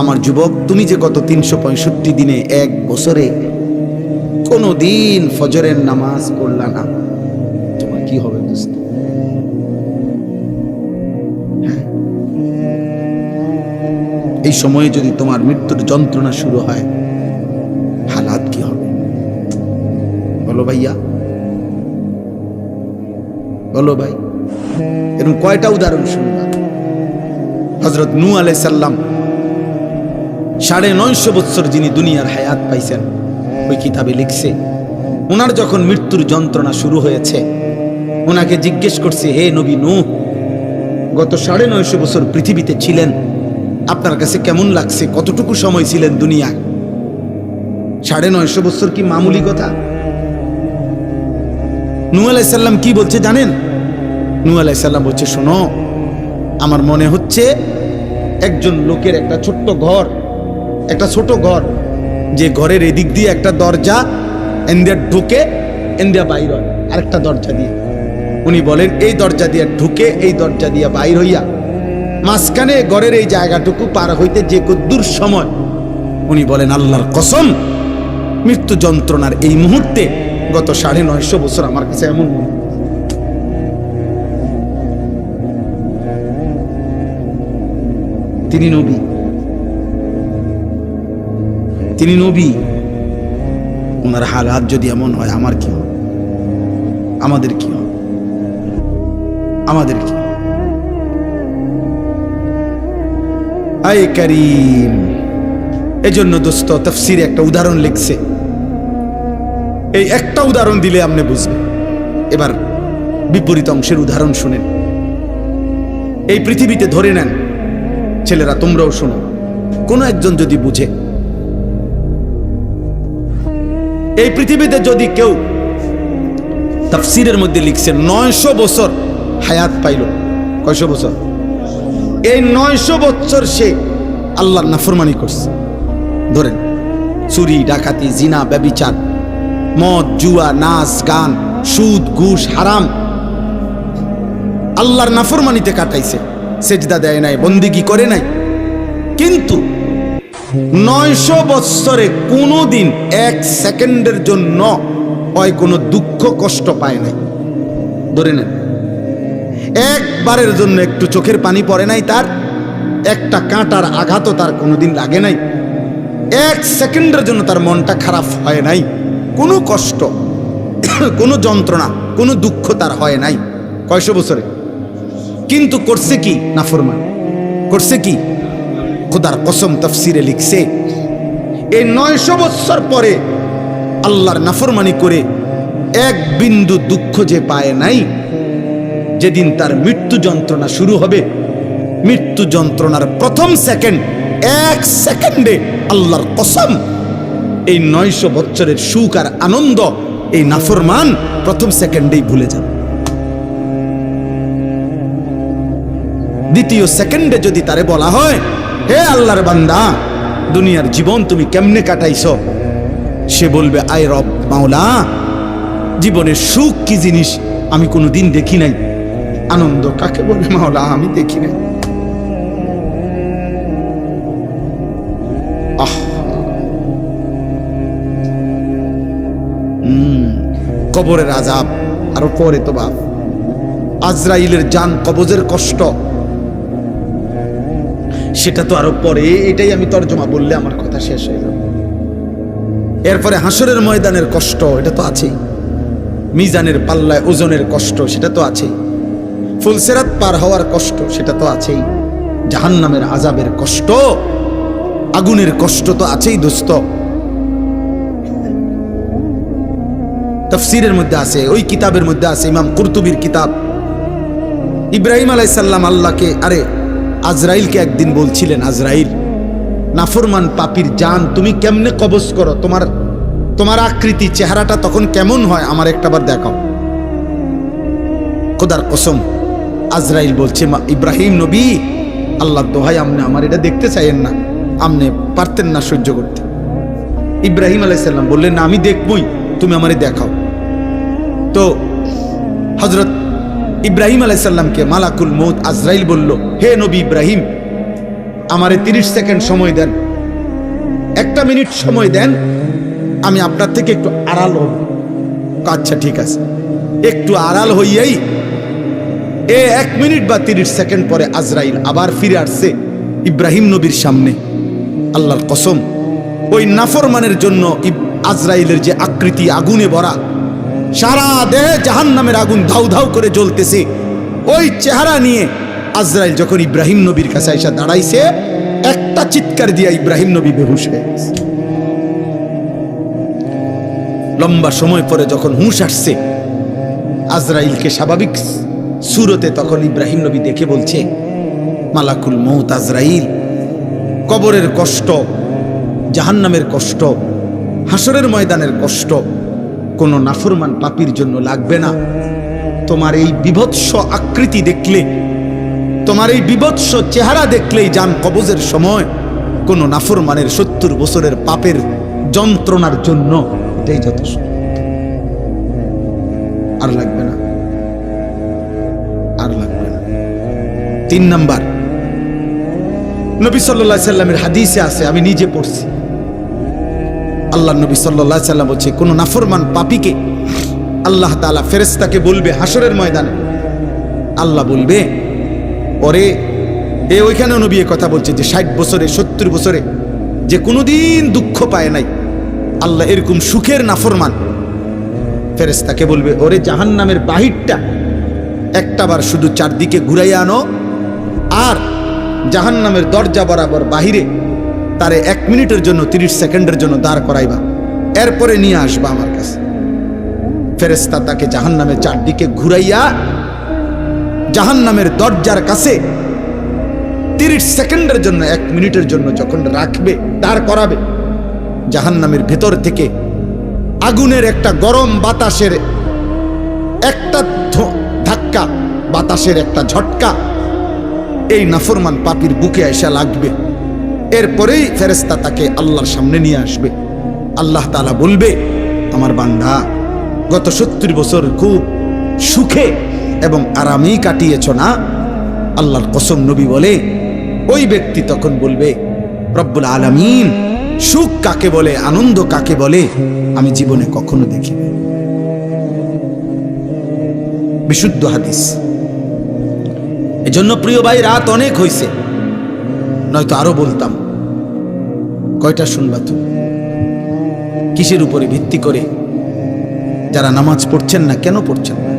আমার যুবক, তুমি যে গত তিনশো পঁয়ষট্টি দিনে এক বছরে কোনো দিন ফজরের নামাজ পড়লা না, তোমার কি হবে বুঝতে হ্যাঁ? এই সময়ে যদি তোমার মৃত্যুর যন্ত্রণা শুরু হয়, হালাত কি হবে? বলো ভাইয়া। বলো ভাই। এরকম কয়টা উদাহরণ শুনলাম। হজরত নু আলাই সাল্লাম সাড়ে নয়শো বৎসর যিনি দুনিয়ার হায়াত পাইছেন, ওই কিতাবে লিখছে ওনার যখন মৃত্যুর যন্ত্রণা শুরু হয়েছে ওনাকে জিজ্ঞেস করছে, হে নবী নূহ, গত সাড়ে নয়শো বছর পৃথিবীতে ছিলেন, আপনার কাছে কেমন লাগছে? কতটুকু সময় ছিলেন দুনিয়ায়? সাড়ে নয়শো বছর কি মামুলি কথা? নু আলাইসাল্লাম কি বলছে জানেন? নু আলাইসাল্লাম বলছে, শোনো, আমার মনে হচ্ছে একজন লোকের একটা ছোট্ট ঘর একটা ছোট ঘর, যে ঘরের এদিক দিয়ে একটা দরজা এন্দিয়া ঢুকে এন্দিয়া বাইর হয়, আরেকটা দরজা দিয়ে। উনি বলেন, এই দরজা দিয়ে ঢুকে, এই দরজা দিয়ে বাইর হইয়া, মাঝখানে ঘরের এই জায়গাটুকু পার হইতে যে কদ্দুর সময়। উনি বলেন, আল্লাহর কসম, মৃত্যু যন্ত্রণার এই মুহূর্তে গত সাড়ে নয়শো বছর আমার কাছে এমন মনে তিনি নবী। তিনি নবী। ওনার হালাত যদি এমন হয়, আমার কি আমাদের কি আমাদের কি আয় করিম, এজন্য দোস্ত তফসির একটা উদাহরণ লিখছে। এই একটা উদাহরণ দিলে আপনি বুঝবেন। এবার বিপরীত অংশের উদাহরণ শুনেন। এই পৃথিবীতে ধরে নেন, ছেলেরা তোমরাও শোনো। কোনো একজন যদি বুঝে এই পৃথিবীতে যদি কেউ তাফসিরের মধ্যে লিখছে, নয়শো বছর হায়াত পাইল। কয়শো বছর? এই নয়শো বছর সে আল্লাহর নাফরমানি করছে। ধরেন, চুরি, ডাকাতি, জিনা, ব্যবিচার, মদ, জুয়া, নাচ, গান, সুদ, ঘুষ, হারাম আল্লাহর নাফরমানিতে কাটাইছে। সেজদা দেয় নাই, বন্দিগি করে নাই। কিন্তু নয়শো বৎসরে কোনো দিন এক সেকেন্ডের জন্য হয় কোনো দুঃখ, কষ্ট পায় নাই। ধরে নেন। একবারের জন্য একটু চোখের পানি পড়ে নাই তার, একটা কাঁটার আঘাতও তার কোনোদিন লাগে নাই। এক সেকেন্ডের জন্য তার মনটা খারাপ হয় নাই। কোনো কষ্ট, কোনো যন্ত্রণা, কোনো দুঃখ তার হয় নাই। কয়শো বছরে কিন্তু করছে কি? নাফরমান করছে কি? খোদার কসম তফসিরে লিখছে, এই নয়শো বৎসর পরে আল্লাহর নাফরমানি করে এক বিন্দু দুঃখ যে পায় নাই, যেদিন তার মৃত্যু যন্ত্রণা শুরু হবে। মৃত্যু যন্ত্রণার প্রথম সেকেন্ড, এক সেকেন্ডে আল্লাহর কসম, এই নয়শো বৎসরের সুখ আর আনন্দ, এই নাফরমান প্রথম সেকেন্ডেই ভুলে যাবে। দ্বিতীয় সেকেন্ডে যদি তারে বলা হয় হে আল্লাহর বান্দা, দুনিয়ার জীবন তুমি কেমনে কাটাইছ? সে বলবে, আয় রব, মাওলা, জীবনের সুখ কি জিনিস আমি কোনো দিন দেখি নাই। আনন্দ কাকে বলে, মাওলা, আমি দেখি নাই। আহ। কবরের আজাব আরও পরে তো বাপ। আজরাইলের যান কবজের কষ্ট। সেটা তো আরও পরে, এটাই আমি তর্জমা বললে আমার কথা শেষ হয়ে যাবে। এরপরে হাসরের ময়দানের কষ্ট, এটা তো আছেই। মিজানের পাল্লায় ওজনের কষ্ট, সেটা তো আছেই। ফুলসেরাত পার হওয়ার কষ্ট, সেটা তো আছেই। জাহান্নামের আজাবের কষ্ট, আগুনের কষ্ট তো আছেই দোস্ত। তফসিরের মধ্যে আছে, ওই কিতাবের মধ্যে আছে, ইমাম কুরতুবির কিতাব। ইব্রাহিম আলাইসাল্লাম আল্লাহকে, আরে আজরাইলকে একদিন বলছিলেন, আজরাইল, নাফরমান পাপির জান, তুমি কেমনে কবজ করো? তোমার তোমার আকৃতি, চেহারাটা তখন কেমন হয়? আমার একটাবার দেখাও। খোদার কসম, আজরাইল বলছে, মা, ইব্রাহিম নবী, আল্লাহ দোহাই, আমনে আমার এটা দেখতে চাইেন না। আমনে পারতেন না সহ্য করতে। ইব্রাহিম আলাইসাল্লাম বললেন, না, আমি দেখবই, তুমি আমারে দেখাও। তো হজরত ইব্রাহিম আলাইসাল্লামকে মালাকুল মৌত আজরাইল বলল, হে নবী ইব্রাহিম, আমারে তিরিশ সেকেন্ড সময় দেন। একটা মিনিট সময় দেন, আমি আপনার থেকে একটু আড়াল হব। আচ্ছা ঠিক আছে। একটু আড়াল হইয়াই, এ এক মিনিট বা তিরিশ সেকেন্ড পরে আজরাইল আবার ফিরে আসছে ইব্রাহিম নবীর সামনে। আল্লাহর কসম, ওই নাফরমানের জন্য আজরাইলের যে আকৃতি, আগুনে ভরা সারা দেহে জাহান নামের আগুন ধাউ ধাউ করে জ্বলতেছে ওই চেহারা নিয়ে আজরাইল যখন ইব্রাহিম নবীর কাছে এসে দাঁড়াইছে, একটা চিৎকার দিয়া ইব্রাহিম নবী বেহুশ হয়ে। লম্বা সময় পরে যখন হুঁশ আসছে, আজরাইলকে স্বাভাবিক সুরতে তখন ইব্রাহিম নবী দেখে বলছে, মালাকুল মৌত আজরাইল, কবরের কষ্ট, জাহান্নামের কষ্ট হাসরের ময়দানের কষ্ট কোনো নাফরমান পাপির জন্য লাগবে না। তোমার এই বিভৎস আকৃতি দেখলে, তোমার এই বিভৎস চেহারা দেখলেই যান কবজের সময়। কোনো নাফরমানের সত্তর বছরের পাপের যন্ত্রণার জন্য এটাই যথেষ্ট। আর লাগবে না। আর লাগবে না। তিন নাম্বার, নবী সাল্লাহ সাল্লামের হাদিসে আছে, আমি নিজে পড়ছি। আল্লাহ নবী সাল্লাহ সাল্লাম বলছে, কোন নাফরমান পাপিকে আল্লাহ তালা ফেরেস্তাকে বলবে হাসরের ময়দানে। আল্লাহ বলবে, ওরে, এ ওইখানেও নবী কথা বলছে যে ষাট বছরে, সত্তর বছরে যে কোনোদিন দুঃখ পায় নাই। আল্লাহ এরকম সুখের নাফরমান। ফেরেস্তাকে বলবে, ওরে জাহান নামের বাহিরটা একটাবার শুধু চারদিকে ঘুরাইয়া আনো, আর জাহান নামের দরজা বরাবর বাহিরে তারে এক মিনিটের জন্য, তিরিশ সেকেন্ডের জন্য দাঁড় করাইবা। এরপরে নিয়ে আসবা আমার কাছে। ফেরেস্তা তাকে জাহান নামের চারদিকে ঘুরাইয়া জাহান নামের দরজার কাছে তিরিশ সেকেন্ডের জন্য, এক মিনিটের জন্য যখন রাখবে, দাঁড় করাবে জাহান নামের ভেতর থেকে আগুনের একটা গরম বাতাসের একটা ধাক্কা, বাতাসের একটা ঝটকা, এই নাফরমান পাপির বুকে এসে লাগবে। এরপরেই ফেরেস্তা তাকে আল্লাহর সামনে নিয়ে আসবে। আল্লাহ তালা বলবে, আমার বান্দা, গত সত্তর বছর খুব সুখে এবং আরামেই কাটিয়েছ না? আল্লাহর কসম নবী বলে, ওই ব্যক্তি তখন বলবে, রব্বুল আলামিন, সুখ কাকে বলে, আনন্দ কাকে বলে, আমি জীবনে কখনো দেখি বিশুদ্ধ হাদিস। এজন্য প্রিয় ভাই, রাত অনেক হয়েছে নয়তো আরও বলতাম কয়টা শুনবা তুমি? কিসের উপরে ভিত্তি করে যারা নামাজ পড়ছেন না, কেন পড়ছেন না?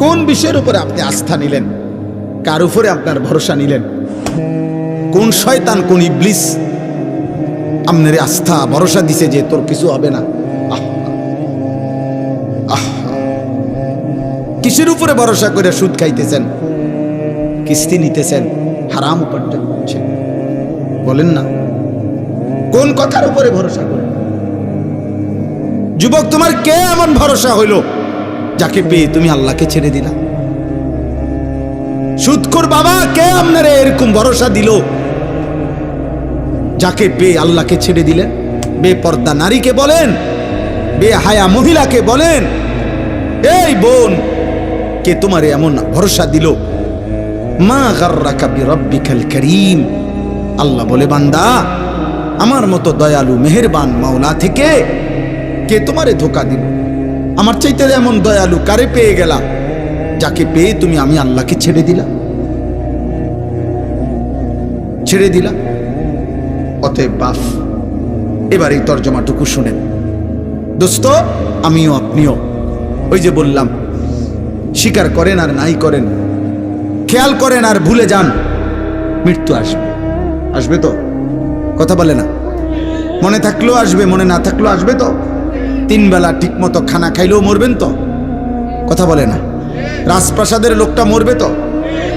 কোন বিষয়ের উপরে আপনি আস্থা নিলেন? কার উপরে আপনার ভরসা নিলেন? কোন শয়তান, কোন ইবলিস আপনার আস্থা, ভরসা দিছে যে তোর কিছু হবে না? কিসের উপরে ভরসা করে সুদ খাইতেছেন? কিস্তি নিতেছেন? হারাম উপার্জন করছেন? বলেন না। কোন কথার উপরে ভরসা করে? যুবক, তোমার কে এমন ভরসা হইল? যাকে পেয়ে তুমি আল্লাহকে ছেড়ে দিলা। সুদখোর বাবা, কে আপনারে এরকম ভরসা দিল? যাকে পেয়ে আল্লাহকে ছেড়ে দিলেন? বেপর্দা নারীকে বলেন বে হায়া মহিলাকে বলেন, এই বোন, কে তোমার এমন ভরসা দিল? মা গার্রাকা বিরাব্বিকাল করিম। আল্লাহ বলে, বান্দা, আমার মতো দয়ালু, মেহেরবান মাওলা থেকে কে তোমারে ধোকা দিল? আমার চাইতে এমন দয়ালু কারে পেয়ে গেলা, যাকে পেয়ে তুমি আমি আল্লাহকে ছেড়ে দিলা? ছেড়ে দিলা? অতএব বাফ, এবার এই তর্জমাটুকু শুনেন। দোস্ত, আমিও আপনিও, ওই যে বললাম স্বীকার করেন আর নাই করেন, খেয়াল করেন আর ভুলে যান, মৃত্যু আসবে। আসবে তো? কথা বলে না। মনে থাকলেও আসবে, মনে না থাকলেও আসবে তো? তিন বেলা ঠিক মতো খানা খাইলেও মরবেন তো? কথা বলে না। রাজপ্রাসাদের লোকটা মরবে তো?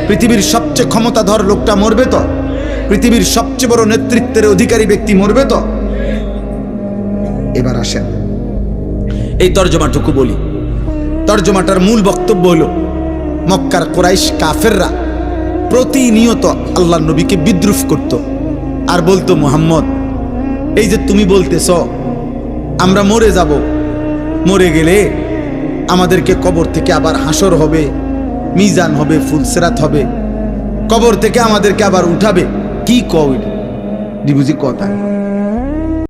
পৃথিবীর সবচেয়ে ক্ষমতাধর লোকটা মরবে তো? পৃথিবীর সবচেয়ে বড় নেতৃত্বের অধিকারী ব্যক্তি মরবে তো? এবার আসেন। এই তর্জমাটুকু বলি। তর্জমাটার মূল বক্তব্য হলো, মক্কার কোরাইশ কাফেররা প্রতিনিয়ত আল্লাহ নবীকে বিদ্রুপ করত। আর বলতো, মোহাম্মদ, এই যে তুমি বলতেছ, আমরা মরে যাব। মরে গেলে আমাদেরকে কবর থেকে আবার হাসর হবে, মিজান হবে, ফুলসেরাত হবে। কবর থেকে আমাদেরকে আবার উঠাবে। কি এটা? বুঝি কথা